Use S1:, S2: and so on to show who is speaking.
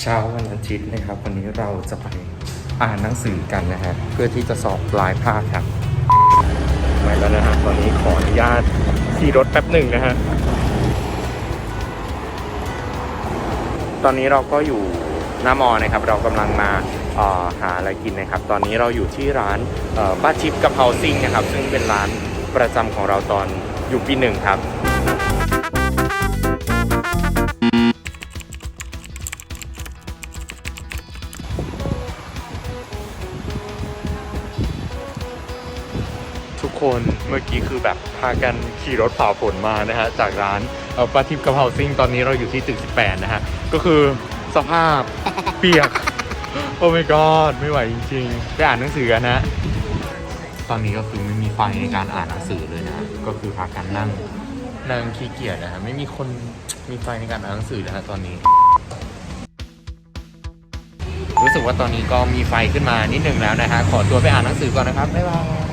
S1: เช้าวันอาทิตย์นะครับ วันนี้เราจะไปอ่านหนังสือกันนะฮะเพื่อที่จะสอบปลายภาคครับไปแล้วนะฮะตอนนี้ขออนุญาตขี่รถแป๊บหนึ่งนะฮะตอนนี้เราก็อยู่หน้ามอนะครับ เรากำลังมาหาอะไรกินนะครับ ตอนนี้เราอยู่ที่ร้านเอ่อป้าชิปกะเพราซิ่งนะครับ ซึ่งเป็นร้านประจำของเราตอนอยู่ปีหนึ่งครับ คนเมื่อกี้คือแบบพากันขี่รถผ่าฝนมานะฮะจากร้านป้าทิพย์กะเพราซิ่งตอนนี้เราอยู่ที่ตึก 18 นะฮะ ก็คือสภาพเปียก โอ้ my god ไม่ไหวจริงๆ ไปอ่านหนังสือกันนะ ตอนนี้ก็คือไม่มีไฟในการอ่านหนังสือเลยนะ ก็คือพากันนั่งนั่งขี้เกียจนะฮะไม่มีคนมีไฟในการอ่านหนังสือนะฮะตอนนี้รู้สึกว่าตอนนี้ก็มีไฟขึ้นมานิดหนึ่งแล้วนะฮะ ขอตัวไปอ่านหนังสือก่อนนะครับ บ๊ายบาย